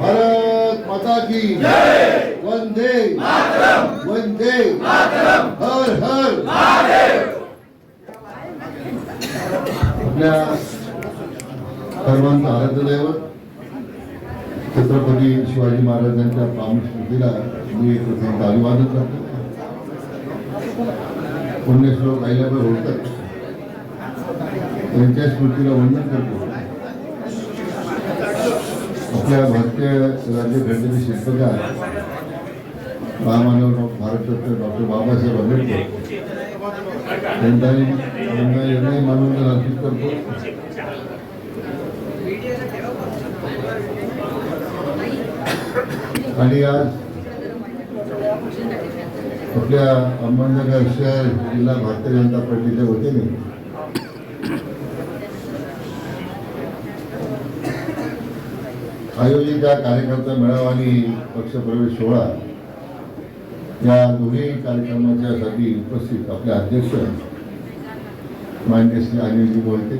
भारत माता की वंदे वंदे हर हर आपल्या सर्वांचं आराध्य दैवत छत्रपती शिवाजी महाराजांच्या प्रामुख स्मृतीला मी प्रथम अभिवादन करतो पुण्यश्लोक आईल्यावर होतात त्यांच्या स्मृतीला वंदन करतो. आपल्या भारतीय राज्य घटनेचे शिल्पकार महामानव भारतरत्न डॉक्टर बाबासाहेब आंबेडकर. त्यांचाही त्यांना यांनाही मानवंदन अर्पित करतो. आणि आज आपल्या अहमदनगर शहर जिल्हा भारतीय जनता पार्टीच्या वतीने आयोजित या कार्यकर्ता मेळावा आणि पक्षप्रवेश सोहळा या दोन्ही कार्यक्रमाच्या साठी उपस्थित आपले अध्यक्ष मान्य श्री अनिलजी बोलते.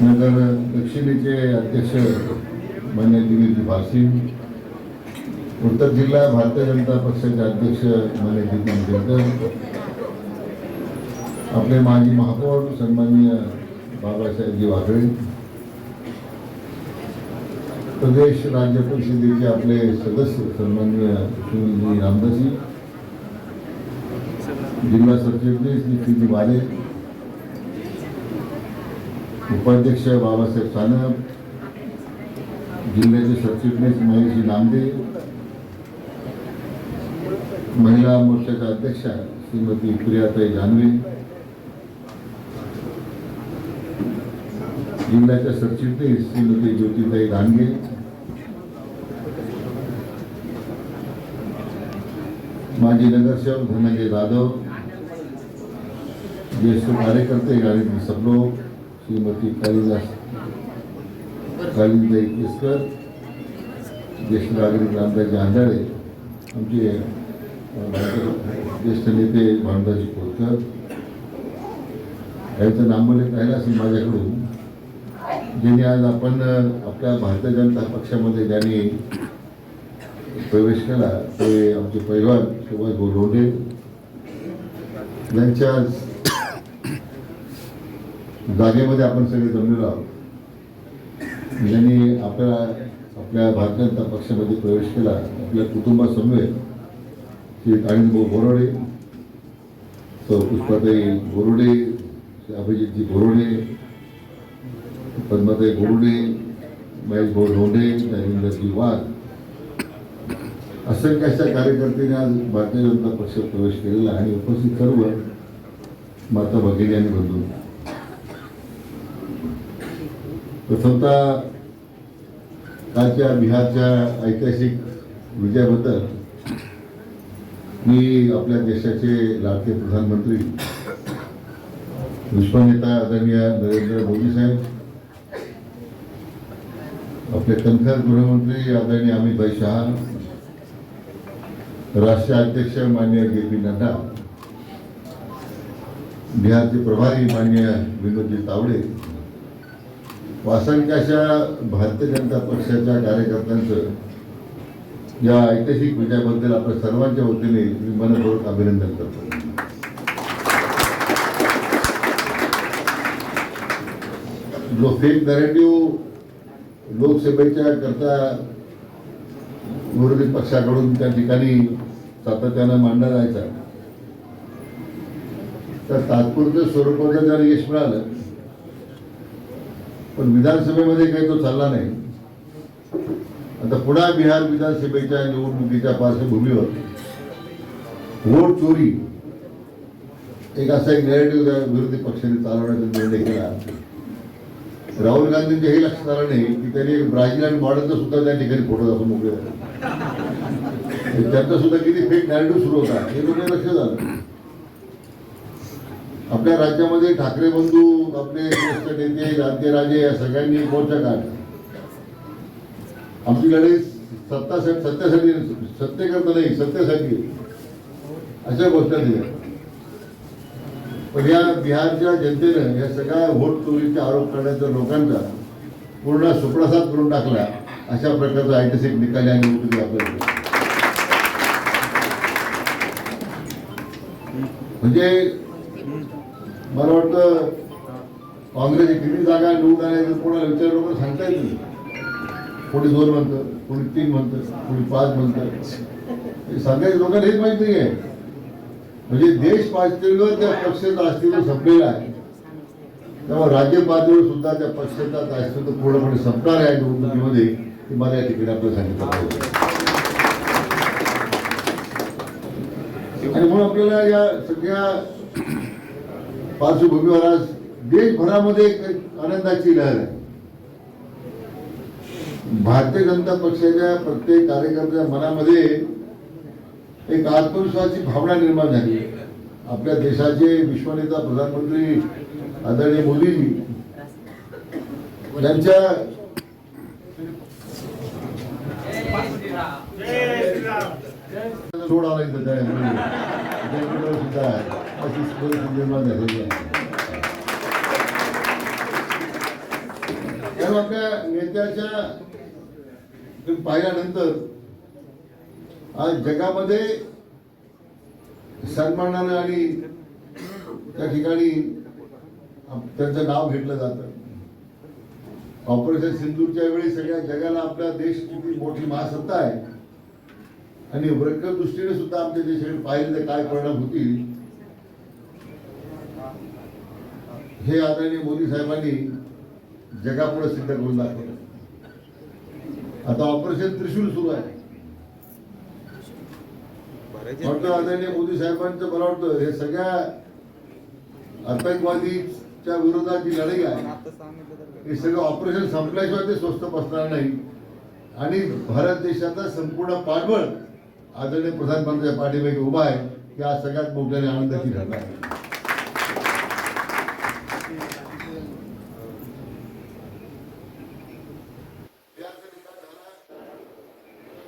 नंतर दक्षिणेचे अध्यक्ष मान्य दिलीपजी भासी उत्तर जिल्हा भारतीय जनता पक्षाचे अध्यक्ष मान्य दीपक केळकर आपले माजी महापौर सन्माननीय बाबासाहेबजी वाकळे प्रदेश राज्य परिषदेचे आपले सदस्य सन्माननीय सुनीलजी रामदासी जिल्हा सरचिटणीस नितीनजी वाले उपाध्यक्ष बाबासाहेब सानप जिल्ह्याचे सरचिटणीस महेशजी नामदे महिला मोर्चाच्या अध्यक्षा श्रीमती प्रियाताई जानवे जिल्ह्याच्या सरचिटणीस श्रीमती ज्योतिताई दानगे माजी नगरसेवक धनंजय जाधव ज्येष्ठ कार्यकर्ते आणि सब लोक श्रीमती कालिदास कालिंदाई केसकर ज्येष्ठ नागरिक रामदासजी आंधळे आमचे ज्येष्ठ नेते भानदाजी कोतकर यांचं नामोल्लेख राहिला असेल माझ्याकडून ज्यांनी आज आपण आपल्या भारतीय जनता पक्षामध्ये ज्यांनी प्रवेश केला ते आमचे पैलवान सुभाष भाऊ यांच्या जागेमध्ये आपण सगळे जमलेलो आहोत. ज्यांनी आपल्या आपल्या भारतीय जनता पक्षामध्ये प्रवेश केला आपल्या कुटुंबासमवेत श्री भाऊ बोरोडे सौ पुष्पाताई बोरोडे अभिजितजी बोरोडे पद्माताई बोरुडे महेश भाऊ ढोंडे नरेंद्रजी वाघ असंख्य अशा कार्यकर्त्यांनी आज भारतीय जनता पक्षात प्रवेश केलेला आहे आणि उपस्थित सर्व माता भगिनी आणि बंधू? प्रथमतः कालच्या बिहारच्या ऐतिहासिक विजयाबद्दल मी आपल्या देशाचे लाडके प्रधानमंत्री विश्वनेता आदरणीय नरेंद्र मोदी साहेब आपले कणखर गृहमंत्री आदरणीय अमितभाई शहा राष्ट्राध्यक्ष मान्य जे पी नड्डा बिहारचे प्रभारी मान्य विनोदजी तावडे व भारतीय जनता पक्षाच्या कार्यकर्त्यांचं या ऐतिहासिक विजयाबद्दल आपल्या सर्वांच्या वतीने मी मनपूर्वक अभिनंदन करतो. जो फेक नरेटिव्ह लोकसभेच्या करता विरोधी पक्षाकडून त्या ठिकाणी सातत्यानं मांडला जायचा तर तात्पुरत्या स्वरूपाचं त्याला यश मिळालं. पण विधानसभेमध्ये काही तो चालला नाही. आता पुन्हा बिहार विधानसभेच्या निवडणुकीच्या पार्श्वभूमीवर वोट चोरी एक असा एक नेगेटिव्ह विरोधी पक्षाने चालवण्याचा निर्णय केला. राहुल गांधींच्या हे लक्षात आलं नाही की त्यांनी ब्राझील आणि मॉडलचा सुद्धा त्या ठिकाणी फोटो दाखवून मोकळे त्यांचा सुद्धा किती फेक नॅरेटिव्ह सुरू होता हे लोक लक्षात आलं आपल्या राज्यामध्ये ठाकरे बंधू आपले ज्येष्ठ नेते राज्य राजे या सगळ्यांनी मोर्चा काढला. आमची लढाई सत्ता सत्तेसाठी सत्तेकरता नाही सत्तेसाठी. अशा गोष्टी दिल्या पण या बिहारच्या जनतेनं या सगळ्या व्होट चोरीचे आरोप करण्याच्या लोकांचा पूर्ण सुप्रसाद करून टाकला अशा प्रकारचा ऐतिहासिक निकाल या निवडणुकीत आपल्याला म्हणजे मला वाटतं काँग्रेस किती जागा निवडून आल्या तर कोणाला विचारलं पण सांगता येत नाही. कोणी दोन म्हणतं कोणी तीन म्हणतं कोणी पाच म्हणतं. हे सांगायचं लोकांना हेच माहीत नाही आहे म्हणजे देश पातळीवर त्या पक्षाचा अस्तित्व संपलेलं आहे. तेव्हा राज्य पातळीवर सुद्धा त्या पक्षाचा अस्तित्व पूर्णपणे संपणार आहे निवडणुकीमध्ये हे मला या ठिकाणी आपल्याला सांगितलं पाहिजे आणि म्हणून आपल्याला या सगळ्या पार्श्वभूमीवर आज देशभरामध्ये एक आनंदाची लहर आहे. भारतीय जनता पक्षाच्या प्रत्येक कार्यकर्त्याच्या मनामध्ये एक आत्मविश्वासाची भावना निर्माण झाली. आपल्या देशाचे विश्वनेता प्रधानमंत्री आदरणीय मोदीजी त्यांच्या सोड आला इथं त्या अशी परिस्थिती निर्माण झालेली आहे. त्यामुळे आपल्या नेत्याच्या तुम्ही पाहिल्यानंतर आज जगामध्ये सन्मानानं आणि त्या ठिकाणी त्यांचं नाव घेतलं जातं. ऑपरेशन सिंधूरच्या वेळी सगळ्या जगाला आपला देश किती मोठी महासत्ता आहे आणि वर्ग दृष्टीने सुद्धा आमच्या देशाकडे पाहिले तर काय परिणाम होतील. हे आदरणीय मोदी साहेबांनी जगापुढे सिद्ध करून दाखवलं. आता ऑपरेशन त्रिशूल सुरू आहे. वाटतं आदरणीय मोदी साहेबांचं मला वाटतं हे सगळ्या आतंकवादीच्या विरोधात जी लढाई आहे हे सगळं ऑपरेशन संपल्याशिवाय ते स्वस्त बसणार नाही. आणि भारत देशाचा संपूर्ण पाठबळ आदरणीय प्रधानमंत्र्यांच्या पाठीमागे उभा आहे. की आज सगळ्यात मोठ्याने आनंदाची घटना आहे.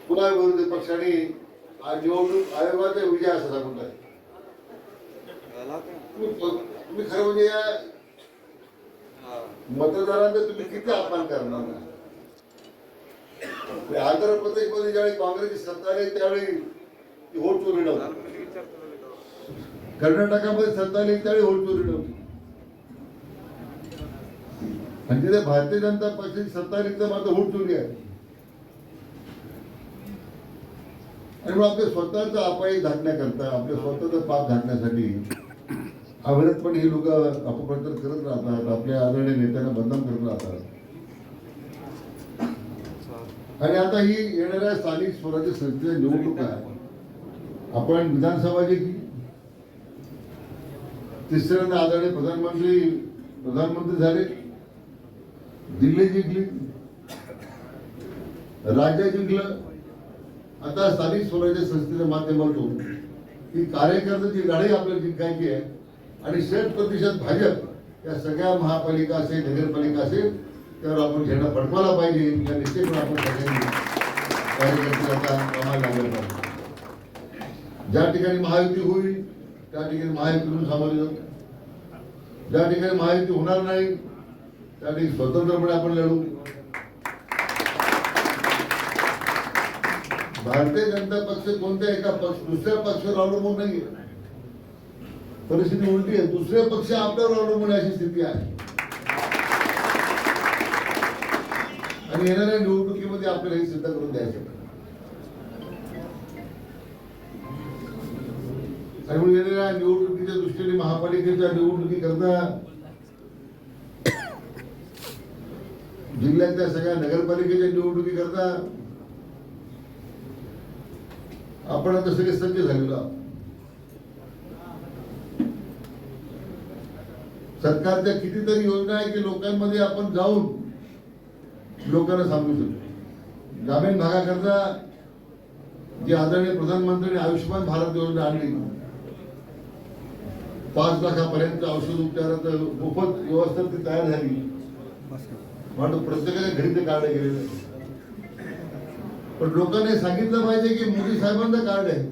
पुन्हा विरोधी पक्षाने आज निवडणूक आयोगाचा विजय असा सांगून आहे तुम्ही खरं म्हणजे मतदारांचा तुम्ही किती अपमान करणार? आंध्र प्रदेशमध्ये ज्यावेळी काँग्रेसची सत्ता आली त्यावेळी वोट चोरी नव्हती. कर्नाटकामध्ये सत्ता आली त्यावेळी वोट चोरी नव्हती. आणि तिथे भारतीय जनता पक्षाची सत्ता आली तर मात्र वोट चोरी आहे. आणि मग आपल्या स्वतःचा अपाय झाकण्याकरता आपल्या स्वतःचं पाप झाकण्यासाठी अविरतपणे ही लोक अपप्रचार करत राहतात आपल्या आदरणीय नेत्यांना बदनाम करत राहतात. आणि आता ही येणाऱ्या स्थानिक स्वराज्य संस्थेच्या निवडणुका आपण विधानसभा जिंकली तिसऱ्यांदा आदरणीय प्रधानमंत्री प्रधानमंत्री झाले. दिल्ली जिंकली. राज्य जिंकलं. आता स्थानिक स्वराज्य संस्थेच्या माध्यमातून ही कार्यकर्त्याची लढाई आपल्याला जिंकायची आहे आणि शेठ प्रतिशत भाजप या सगळ्या महापालिका असेल नगरपालिका असेल त्यावर आपण झेंडा फडकवायला पाहिजे. या निश्चितपणे आपण सगळ्यांनी कार्यकर्ते आता कामाला पाहिजे. ज्या ठिकाणी महायुती होईल त्या ठिकाणी महायुतीतून सामोरे जाऊ. ज्या ठिकाणी महायुती होणार नाही त्या ठिकाणी स्वतंत्रपणे आपण लढू. भारतीय जनता पक्ष कोणत्या एका पक्ष दुसऱ्या पक्षावर अवलंबून नाही परिस्थिती उलटी आहे. दुसरे पक्ष आपल्यावर अवलंबून अशी स्थिती आहे. आणि येणाऱ्या निवडणुकीमध्ये आपल्याला हे सिद्ध करून द्यायचं आणि म्हणून येणाऱ्या निवडणुकीच्या दृष्टीने महापालिकेच्या निवडणुकी करता जिल्ह्यातल्या सगळ्या नगरपालिकेच्या निवडणुकी करता आपण आता सगळे सज्ज झालेलो आहोत. सरकारच्या कितीतरी योजना आहे की लोकांमध्ये आपण जाऊन लोकांना सांगू शकतो. ग्रामीण भागाकरता जी आदरणीय प्रधानमंत्र्यांनी आयुष्यमान भारत योजना आणली पाच लाखापर्यंत औषध उपचाराचं मोफत व्यवस्था ती तयार झाली. म्हणून प्रत्येकाच्या घरी ते काढले गेलेले पण लोकांनी सांगितलं पाहिजे की मोदी साहेबांचं कार्ड आहे.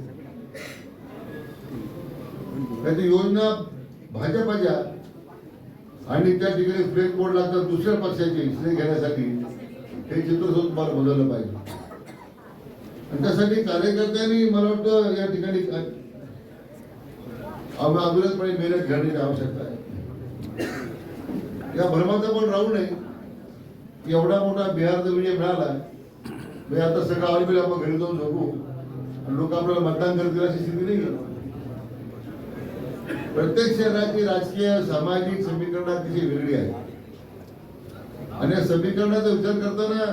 त्याची योजना भाजपाच्या आणि त्या ठिकाणी फ्लेक बोर्ड लागतात दुसऱ्या पक्षाचे घेण्यासाठी. हे चित्र सुद्धा तुम्हाला बदललं पाहिजे. आणि त्यासाठी कार्यकर्त्यांनी मला वाटतं या ठिकाणी अविरतपणे मेहनत घेण्याची आवश्यकता आहे. या भ्रमात पण राहू नये. की एवढा मोठा बिहारचा विजय मिळाला म्हणजे आता सगळं आलबिल आपण घरी जाऊन झोपू. आणि लोक आपल्याला मतदान करतील अशी स्थिती नाही आहे. प्रत्येक शहराची राजकीय सामाजिक समीकरण अतिशय वेगळी आहे आणि या समीकरणाचा विचार करताना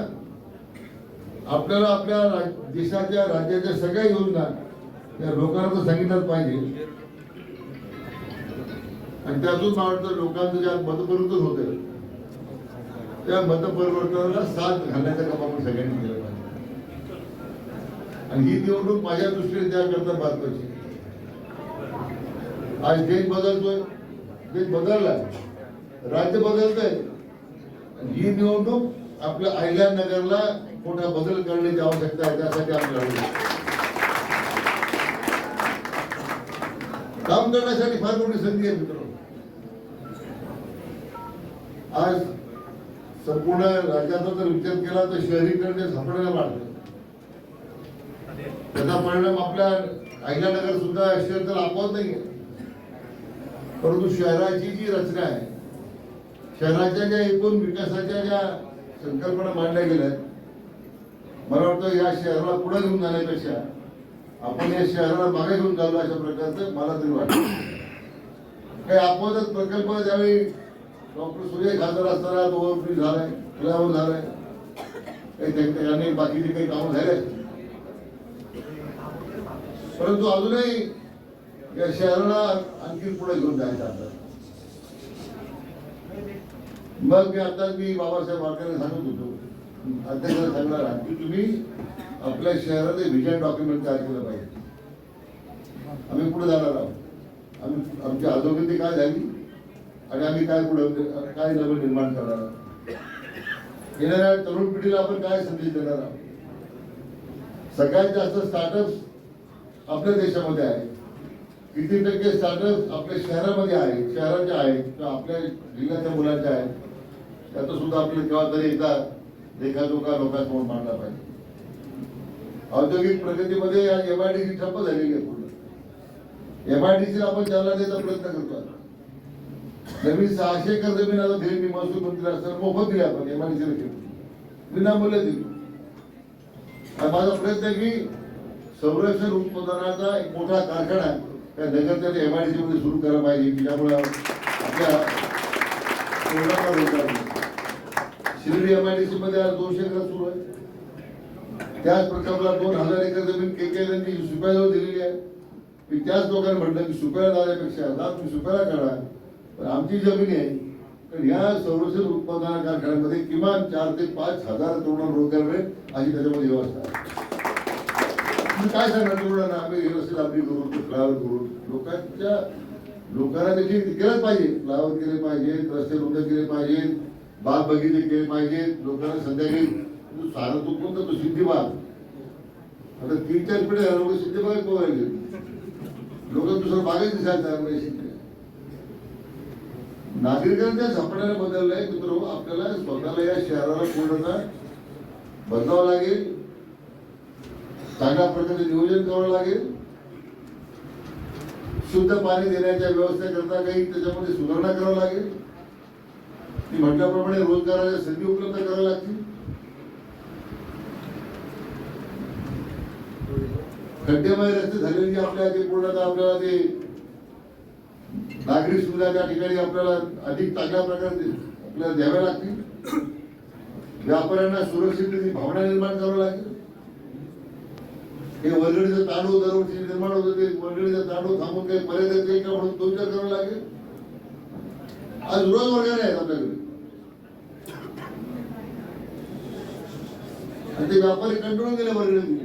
आपल्याला आपल्या राज- देशाच्या राज्याच्या सगळ्या योजना या लोकांना तर सांगितल्याच पाहिजे. आणि त्यातून मला वाटतं लोकांचं ज्या मतपरिवर्तन होतं त्या मतपरिवर्तनाला साथ घालण्याचं काम आपण सगळ्यांनी केलं पाहिजे. आणि ही निवडणूक माझ्या दृष्टीने त्याकरता महत्वाची आज देश बदलतोय देश बदलला राज्य बदलतंय ही निवडणूक आपल्या अहिल्यानगरला मोठा बदल करण्याची आवश्यकता आहे त्यासाठी आपल्याला काम करण्यासाठी फार मोठी संधी आहे मित्र आज संपूर्ण राज्याचा जर विचार केला तर शहरीकरण सापडायला झपाट्याने त्याचा परिणाम आपल्या अहिल्यानगर सुद्धा शहर तर आपवत नाही परंतु शहराची जी रचना आहे शहराच्या ज्या एकूण विकासाच्या ज्या संकल्पना मांडल्या गेल्या मला वाटतं या शहराला पुढे घेऊन जाण्यापेक्षा आपण या शहराला मागे घेऊन चाललो अशा प्रकारचं मला तरी वाटतं. काही आपणच प्रकल्प ज्यावेळी डॉक्टर सूर्य खासदार असताना तो ओव्हरब्रिज झालाय फ्लायओव्हर झालाय. काही ठिकाणी बाकीचे काही कामं झाले. परंतु अजूनही या शहराला आणखी पुढे घेऊन जायचं आपल्याला मग मी आता मी बाबासाहेब आठवले सांगत होतो. अध्यक्षांना सांगणार आहे की तुम्ही आपल्या शहरात व्हिजन डॉक्युमेंट तयार केलं पाहिजे. आम्ही पुढे जाणार आहोत. आम्ही आमची अधोगती काय झाली? आणि आम्ही काय पुढे काय नवं निर्माण करणार आहोत? येणाऱ्या तरुण पिढीला आपण काय संदेश देणार आहोत? सगळ्यात जास्त स्टार्टअप आपल्या देशामध्ये आहे किती टक्के स्टार्टअप आपल्या शहरामध्ये आहे शहराच्या आहेत किंवा आपल्या जिल्ह्याच्या मुलांच्या आहेत. त्याचं सुद्धा आपल्याला केव्हा तरी एकदा देखादोखा लोकांसमोर मांडला पाहिजे. औद्योगिक प्रगतीमध्ये आज एम आय डी सी ठप्प झालेली आहे पूर्ण. एम आय डी सी आपण चालना द्यायचा प्रयत्न करतो आता. नवीन सहाशे एकर जमीन आता दिली मी महसूल मंत्री असताना मोफत दिली आपण एम आय डी सीला विनामूल्य दिली. आणि माझा प्रयत्न आहे की संरक्षण उत्पादनाचा एक मोठा कारखाना त्या नगरच्या एम आय डी सी मध्ये सुरू करायला पाहिजे. की ज्यामुळे आपल्या रोजगार Shirdi M I D C मध्ये आज दोनशे एकर सुरू आहे त्याच प्रकल्पाला दोन हजार एकर जमीन के के यांनी सुप्याजवळ दिलेली आहे. मी त्याच लोकांनी म्हटलं की सुप्याला जाण्यापेक्षा जा तुम्ही सुप्याला करा पण आमची जमीन आहे. तर या संरक्षण उत्पादन कारखान्यामध्ये किमान चार ते पाच हजार तरुणांना रोजगार मिळेल अशी त्याच्यामध्ये व्यवस्था आहे. काय सांगणार तरुणांना? आम्ही व्यवस्थित आपली करू फ्लावर करू लोकांच्या लोकांना त्याची केलंच पाहिजे. फ्लावर केले पाहिजेत रस्ते रुंद केले पाहिजेत. बाग बगीचे केले पाहिजेत लोकांना संध्याकाळी सारा तो कोणता तो सिद्धिबाग आता तीन चार पिढ्या लोक सिद्धिबाग पोहायला लोक दुसरं बागच दिसायचं नागरिकांच्या झपाट्याने बदललंय मित्र आपल्याला स्वतःला या शहराला पूर्ण बदलावं लागेल. चांगल्या प्रकारे नियोजन करावं लागेल. शुद्ध पाणी देण्याच्या व्यवस्थेकरता काही त्याच्यामध्ये सुधारणा करावं लागेल. मी म्हटल्याप्रमाणे रोजगाराच्या संधी उपलब्ध कराव्या लागतील. खड्डेमय रस्ते झालेले आपल्या ते पूर्णतः आपल्याला ते नागरी सुविधा त्या ठिकाणी आपल्याला अधिक चांगल्या प्रकारे आपल्याला द्याव्या लागतील. व्यापाऱ्यांना सुरक्षिततेची भावना निर्माण करावी लागेल. हे वर्गणीचं तांडू दरवर्षी निर्माण होतं ते वर्गणीचं तांडू थांबून काही पर्यटक येईल का म्हणून तो चार करावं लागेल. आज रोज वर्गणी आहेत आपल्याकडे. आणि ते व्यापारी कंटाळून गेले वर्गणी.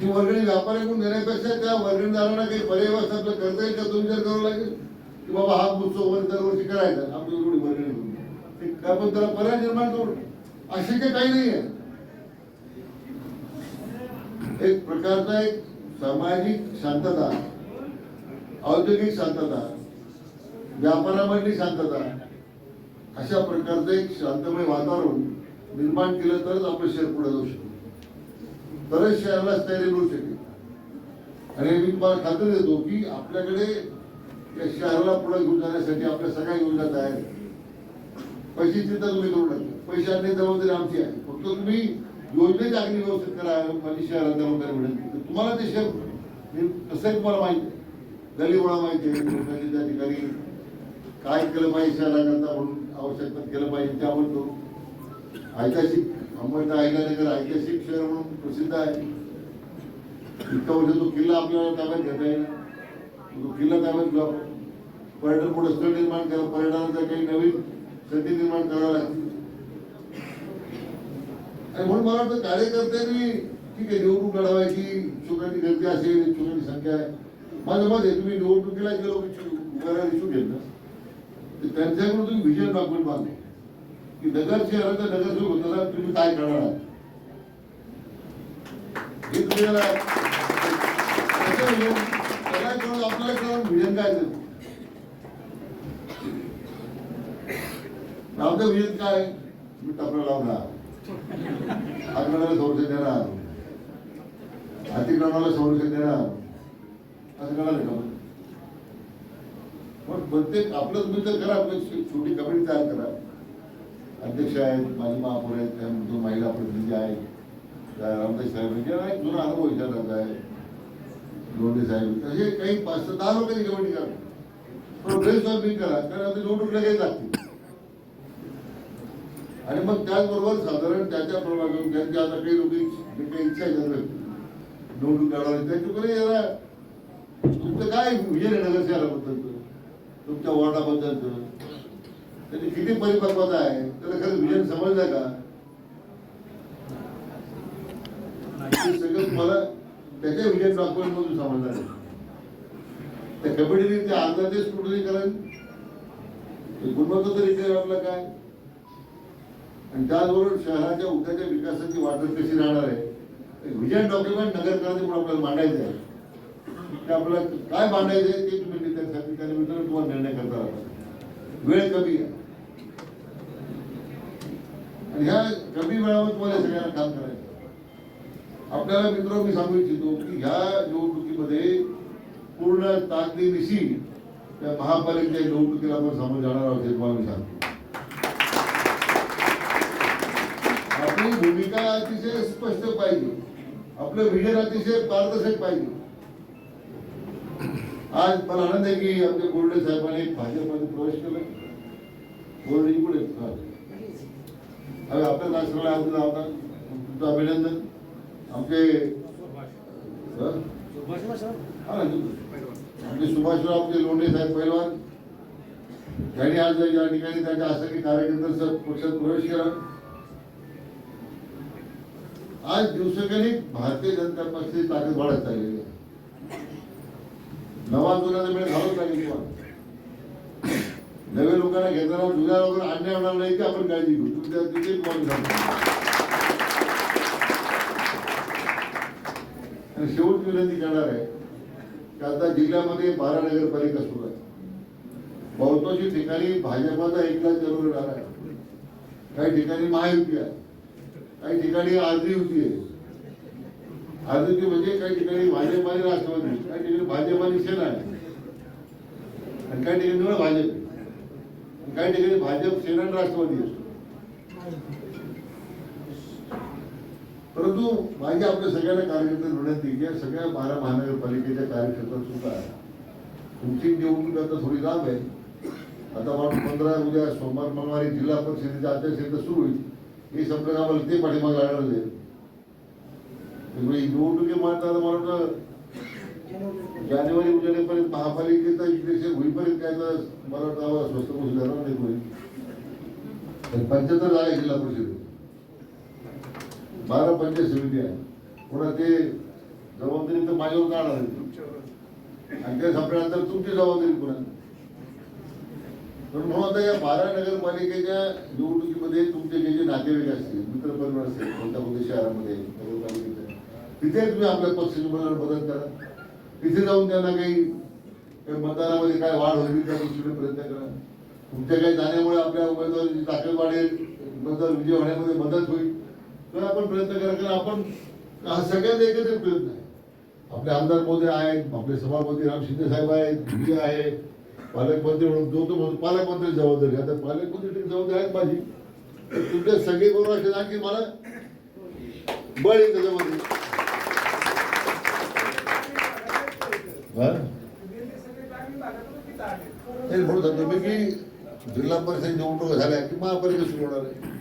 ती वर्गणी व्यापाऱ्याकडून देण्यापेक्षा त्या वर्गणीदारांना काही पर्याय व्यवस्था करता येईल का तो विचार करावा लागेल. की बाबा हा उत्सव वर दरवर्षी करायचा आपली एवढी वर्गणी घेऊन ते काय पण त्याला पर्याय निर्माण करू काही काही नाही आहे. एक प्रकारचा एक सामाजिक शांतता औद्योगिक शांतता. व्यापारामध्ये शांतता अशा प्रकारचं एक शांतमय वातावरण निर्माण केलं तरच आपलं शहर पुढे जाऊ शकतो. तरच शहराला स्थैर्य मिळू शकेल. आणि मी तुम्हाला खात्री देतो की आपल्याकडे या शहराला पुढे घेऊन जाण्यासाठी आपल्या सगळ्या योजना तयार आहेत. पैसे चिंता तुम्ही करू नका. पैसे आणण्याची जबाबदारी आमची आहे. फक्त तुम्ही योजनेची अग्नी व्यवस्थित करा. माझी शहरात जबाबदारी मिळेल. तुम्हाला ते शहर कसं तुम्हाला माहिती आहे? गलीगोळा माहिती आहे. त्या ठिकाणी काय केलं पाहिजे शहराकरता म्हणून आवश्यकता केलं पाहिजे ते आपण करू ऐतिहासिक अंबरनाथ अहिल्यानगर ऐतिहासिक शहर म्हणून प्रसिद्ध आहे. इतका वर्ष तो किल्ला आपल्याला ताब्यात घेता येईल. तो किल्ला ताब्यात घ्या पर्यटन पुढे स्थळ निर्माण करा पर्यटनाचा काही नवीन संधी निर्माण करावं लागतील आणि म्हणून मला वाटतं कार्यकर्त्यांनी ठीक आहे निवडणूक लढवायची इच्छुकांची गर्दी असेल इच्छुकांची संख्या आहे. माझं मत आहे तुम्ही निवडणुकीला गेलो लोक इच्छुक इच्छुक आहेत ना त्यांच्याकडून तुम्ही विजन डॉक्युमेंट मागणे की नगर शहराचा नगरसेवक होताना तुम्ही काय करणार आहात? हे तुम्हाला त्याला कळून आपल्याला कळून विजन काय ते. आमचं विजन काय? मी टपरा लावणार. आग्रहाला संरक्षण देणार. अतिक्रमणाला संरक्षण देणार. असं कळालं का? पण प्रत्येक आपलंच मित्र करा म्हणजे छोटी कमिटी तयार करा. अध्यक्ष आहेत माझे महापौर आहेत दोन महिला प्रतिनिधी आहेत. त्या रामदास साहेब म्हणजे एक जुना अनुभव विचारण्याचा आहे. लोंढे साहेब. हे काही पाच दहा लोकांची कमिटी करा पण ब्रेन स्टॉर्मिंग करा कारण आता निवडणूक लगेच लागते. आणि मग त्याचबरोबर साधारण त्याच्या प्रभागातून त्यांची आता काही लोक काही इच्छा आहे त्यांना निवडणूक लढवायची त्यांच्याकडे जरा तुमचं काय विजय नगर शहराबद्दल तुमच्या वॉर्डाबद्दलचं त्याची किती परिपक्वता आहे? त्याला खरं विजन समजलं का? सगळं मला त्याच्या विजन डॉक्युमेंट मधून समजणार आहे त्या कमिटीने ते अंदाजेच स्क्रुटनी करेल ते गुणवत्ता तरी आपलं काय? आणि त्याचबरोबर शहराच्या उद्याच्या विकासाची वाटत कशी राहणार आहे? विजन डॉक्युमेंट नगर पण आपल्याला मांडायचं आहे. ते आपल्याला काय मांडायचं आहे ते तुम्ही त्यासाठी त्या निमित्तानं तुम्हाला निर्णय करता वेळ कमी आहे आणि ह्या कमी वेळावर तुम्हाला सगळ्यांना काम करायचं आपल्याला मित्र मी सांगू इच्छितो की ह्या निवडणुकीमध्ये पूर्ण ताकदीनिशी त्या महापालिकेच्या निवडणुकीला आपण सामोरे जाणार आहोत हे तुम्हाला मी सांगतो. आपली भूमिका अतिशय स्पष्ट पाहिजे. आपलं विजन अतिशय पारदर्शक पाहिजे. आज मला आनंद आहे की आमच्या गोरडे साहेबांनी भाजपमध्ये प्रवेश केला. गोरडे पुढे आपल्या राष्ट्राला आज होता तुमचं अभिनंदन. आमचे आमचे सुभाषराव आमचे लोंढे साहेब पैलवान. त्यांनी आज या ठिकाणी त्यांच्या आसकी कार्यकर्त्यांचा पक्षात प्रवेश केला. आज दिवसेगणिक भारतीय जनता पक्षाची ताकद वाढत चाललेली आहे. नवा जुन्याचा वेळ घालवत लागेल तुम्हाला. नवे लोकांना घेताना जुन्या लोकांना अन्याय होणार नाही की आपण काळजी घेऊ. तुमच्या तिथे आणि शेवट विनंती करणार आहे की आता जिल्ह्यामध्ये बारा नगरपालिका सुरू आहे बहुतांशी ठिकाणी भाजपाचा एकला जरूर राहणार आहे काही ठिकाणी महायुती आहे. काही ठिकाणी आजही युती आहे. आरोग्य म्हणजे काही ठिकाणी भाजप आणि राष्ट्रवादी काही ठिकाणी भाजप आणि सेना आहे आणि काही ठिकाणी निवड भाजप काही ठिकाणी भाजप सेना आणि राष्ट्रवादी असतो. परंतु माझी आपल्या सगळ्यांना कार्यकर्ते विनंती की सगळ्या बारा महानगरपालिकेच्या कार्यक्षेत्रात सुद्धा तुमची निवडणूक आता थोडी लांब आहे. आता मला पंधरा उद्या सोमवार मंगळवारी जिल्हा परिषदेच्या आचारसंहिता सुरू होईल. हे संपलं आम्हाला ते पाठीमाग लागणार आहे. त्यामुळे निवडणुकी म्हणतात मला वाटतं जानेवारी उजेडेपर्यंत महापालिकेचा इलेक्शन होईपर्यंत काय तर मला वाटतं आम्हाला स्वस्त बसू जाणार नाही कोणी. पंच्याहत्तर जागा जिल्हा परिषद बारा पंचायत समिती आहे. पुन्हा ते जबाबदारी तर माझ्यावर काढणार आहे आणि त्या संपल्यानंतर तुमची जबाबदारी पुन्हा पण म्हणून आता या बारा नगरपालिकेच्या निवडणुकीमध्ये तुमचे जे जे नातेवाईक असतील मित्रपरिवार असतील कोणत्या कोणत्या शहरामध्ये तिथे तुम्ही आपल्या पक्षाचे बदल बदल करा. तिथे जाऊन त्यांना काही मतदानामध्ये काय वाढ होईल त्या दृष्टीने प्रयत्न करा. तुमच्या काही जाण्यामुळे आपल्या उमेदवाराची ताकद वाढेल उमेदवार विजय होण्यामध्ये मदत होईल. तर आपण प्रयत्न करा कारण आपण हा सगळ्यांचा एकत्रित प्रयत्न आहे. आपले आमदार मोदी आहेत आपले सभापती राम शिंदे साहेब आहेत विजय आहे पालकमंत्री म्हणून जो तो म्हणतो पालकमंत्री जबाबदारी. आता पालकमंत्री जबाबदारी आहेत माझी. तर तुमचे सगळे बरोबर असेल आणखी मला बळ आहे त्याच्यामध्ये. नाही म्हणून सांगतो मी की जिल्हा परिषद निवडणूक झाल्या की महापालिका सुरू होणार आहे.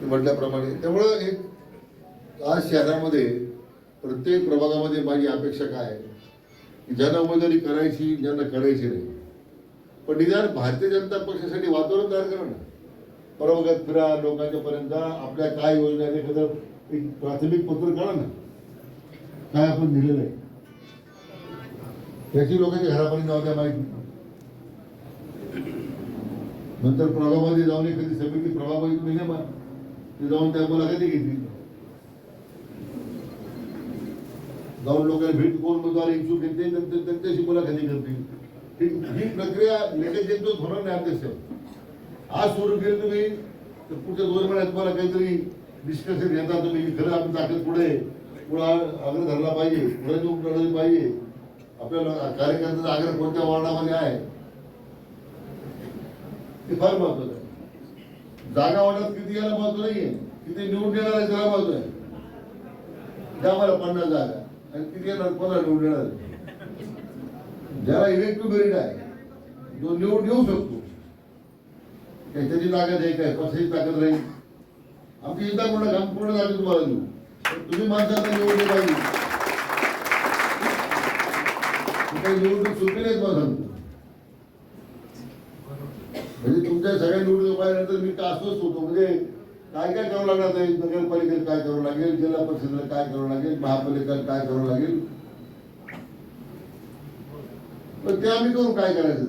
मी म्हटल्याप्रमाणे. त्यामुळं एक आज शहरामध्ये प्रत्येक प्रभागामध्ये माझी अपेक्षा काय आहे? की ज्यांना उमेदवारी करायची ज्यांना करायची नाही. पण निदान भारतीय जनता पक्षासाठी वातावरण तयार करा ना. प्रभागात फिरा लोकांच्या पर्यंत आपल्या काय योजना एखादं एक प्राथमिक पत्र करा ना. काय आपण दिलेलं आहे. त्याची लोकांच्या घरापर्यंत जाऊ द्या माहिती नंतर प्रभामध्ये जाऊन एखादी समिती प्रभामध्ये तुम्ही ते जाऊन त्या मुलाखती घेतली. जाऊन लोकांना भेट कोण उमेदवार इच्छुक येते नंतर त्यांच्याशी मुलाखती करतील. ही- प्रक्रिया लगेच एकदम होणार नाही अध्यक्ष. आज सुरू केली तुम्ही तर पुढच्या दोन महिन्यात तुम्हाला काहीतरी डिस्कशन घेता तुम्ही. खरं आपण ताकद पुढे पुढे आग्रह धरला पाहिजे. पुढे जाऊन पाहिजे. आपल्याला कार्यकर्त्याचा आग्रह कोणत्या वॉर्डामध्ये आहे? ते फार महत्वाचं आहे. जागा वाटत किती याला महत्त्व नाहीये. किती निवडून येणार आहे त्याला महत्त्व आहे. द्या मला पन्नास जागा. आणि किती येणार? पंधरा निवडून येणार ज्याला इलेक्ट्रिक मेरिट आहे जो निवडून येऊ शकतो. काय त्याची ताकद आहे काय पक्षाची ताकद राहील आमची चिंता पूर्ण काम पूर्ण ताकद तुम्हाला देऊ तुम्ही माणसांना निवडले पाहिजे. काही निवडणूक सोपी नाही तुम्हाला सांगतो म्हणजे तुमच्या सगळ्या निवडणूक पाहिल्यानंतर मी तर होतो. म्हणजे काय काय करावं लागणार आहे काय करावं लागेल? जिल्हा परिषदेला काय करावं लागेल? महापालिकेला काय करावं लागेल? पण ते आम्ही करू काय करायचं?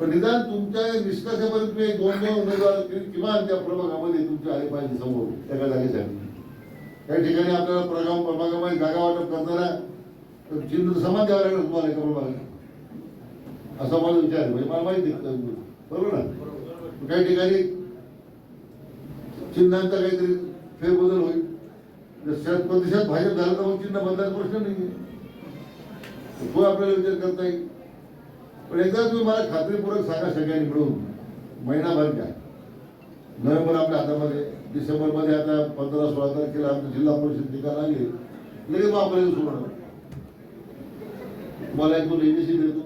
पण निदान तुमच्या निष्कर्षापर्यंत मी दोन दोन उमेदवार किमान त्या प्रभागामध्ये तुमचे आले पाहिजे समोर त्या जागेसाठी. त्या ठिकाणी आपल्याला प्रभागामध्ये जागा वाटप करताना चिन्ह समान द्यावं लागणार तुम्हाला एका प्रभागाला असा माझा विचार आहे. म्हणजे मला माहिती आहे बरोबर ना? काही ठिकाणी चिन्हांचा काहीतरी फेरबदल होईल. शत प्रतिशत भाजप झालं तर मग चिन्ह बदलायचा प्रश्न नाही तो आपल्याला विचार करता येईल. पण एकदा तुम्ही मला खात्रीपूर्वक सांगा सगळ्यांनी मिळून. महिनाभर काय नोव्हेंबर आपल्या हातामध्ये डिसेंबरमध्ये आता पंधरा सोळा तारखेला आमचं जिल्हा परिषद निकाल आले लगेच आपल्याला सुरू होणार. तुम्हाला एक दोन एजन्सी देतो.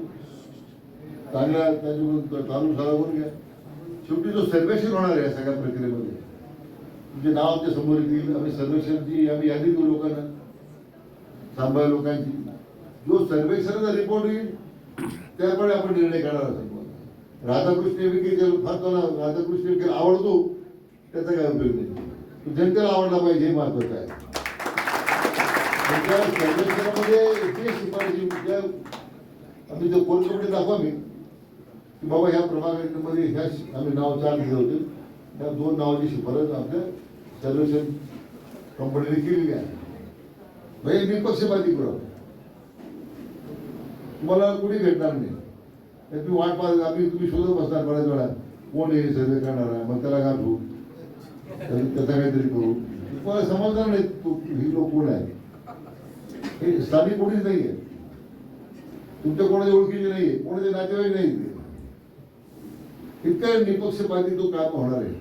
चांगला त्याच्याकडून चालू करून घ्या शेवटी जो सर्वेक्षण होणार आहे सगळ्या प्रक्रियेमध्ये तुमचे नाव आमच्यासमोर येतील आम्ही सर्वेक्षणची आम्ही यादी देऊ लोकांना सांभाळ लोकांची. जो सर्वेक्षणाचा रिपोर्ट येईल त्याप्रमाणे आपण निर्णय करणार आहोत राधाकृष्ण विखे फार त्याला राधाकृष्ण विखे आवडतो त्याचा काय उपयोग नाही. जनतेला आवडला पाहिजे हे महत्वाचं आहे. त्यामध्ये सर्वेक्षणामध्ये शिफारशी आम्ही जो कोण कमिटी दाखवा मी. की बाबा ह्या प्रभागामध्ये ह्या आम्ही नाव चार दिले होते. त्या दोन नावाची शिफारस आपल्या सर्वेक्षण कंपनीने केलेली आहे. म्हणजे निपक्षपाती पुरावा तुम्हाला कुणी भेटणार नाही. तर तुम्ही वाट पाहत आम्ही तुम्ही शोधत बसणार बऱ्याच वेळा. कोण हे सर्वे करणार आहे मग त्याला गाठू त्याचा काहीतरी करू. तुम्हाला समजणार नाही ही लोक कोण आहे हे स्थानिक कोणीच नाही आहे तुमच्या कोणाच्या ओळखीचे नाही आहे कोणाचे नातेवाईक नाही इतक्या निपक्षपाती तो काम होणार आहे.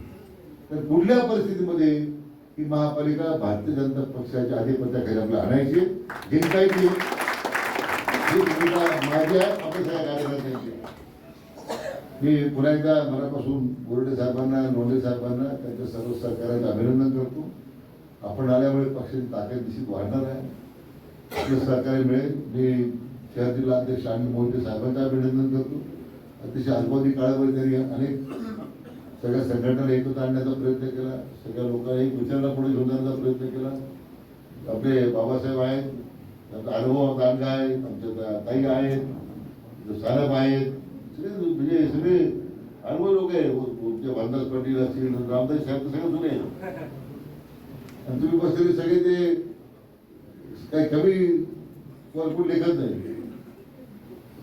तर कुठल्या परिस्थितीमध्ये ही महापालिका भारतीय जनता पक्षाच्या अधिपत्याखाली आपल्याला आणायची? जिंकायची ही भूमिका माझ्या अपेक्षा आपल्या कार्यकर्त्यांची. मी पुन्हा एकदा मनापासून बोर्डे साहेबांना लोंढे साहेबांना त्यांच्या सर्व सहकार्याचं अभिनंदन करतो. आपण आल्यामुळे पक्षाची ताकद निश्चित वाढणार आहे. आपलं सहकार्य मिळेल मी शहर जिल्हा अध्यक्ष अनिल मोहिते साहेबांचं अभिनंदन करतो. अतिशय अल्पावधी काळामध्ये त्यांनी अनेक सगळ्या संघटना एकत्र आणण्याचा प्रयत्न केला. सगळ्या लोकांना एक विचाराला पुढे घेऊन जाण्याचा प्रयत्न केला. आपले बाबासाहेब आहेत त्यांचा अनुभव दांडगा आहे आमच्या ताई आहेत सारप आहेत. सगळे म्हणजे सगळे अनुभव लोक आहे. भानदास पाटील असतील रामदास साहेब तर सगळे जुने आहेत. आणि तुम्ही बसलेले सगळे ते काही कमी वरपूर लेखत नाही.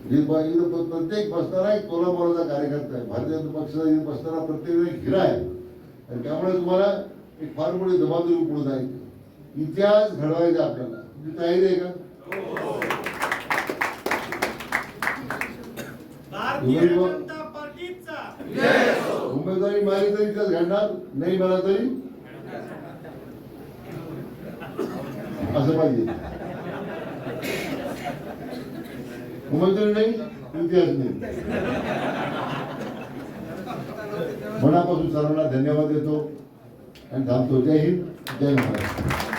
हे प्रत्येक बसणारा एक कोल्हापुराचा कार्यकर्ता आहे. भारतीय जनता पक्षाचा बसणारा प्रत्येक एक हिरा आहे. आणि त्यामुळे तुम्हाला एक फार मोठी जबाबदारी पुढे जायची इतिहास घडवायचा आपल्याला. तुमची तयारी आहे का? भारतीय उमेदवार- जनता पार्टीचा. उमेदवारी मारी तरी इतिहास घडणार नाही मला तरी असं पाहिजे. उमेदवारी नाही इतिहास नाही. मनापासून सर्वांना धन्यवाद देतो आणि थांबतो. जय हिंद जय महाराष्ट्र.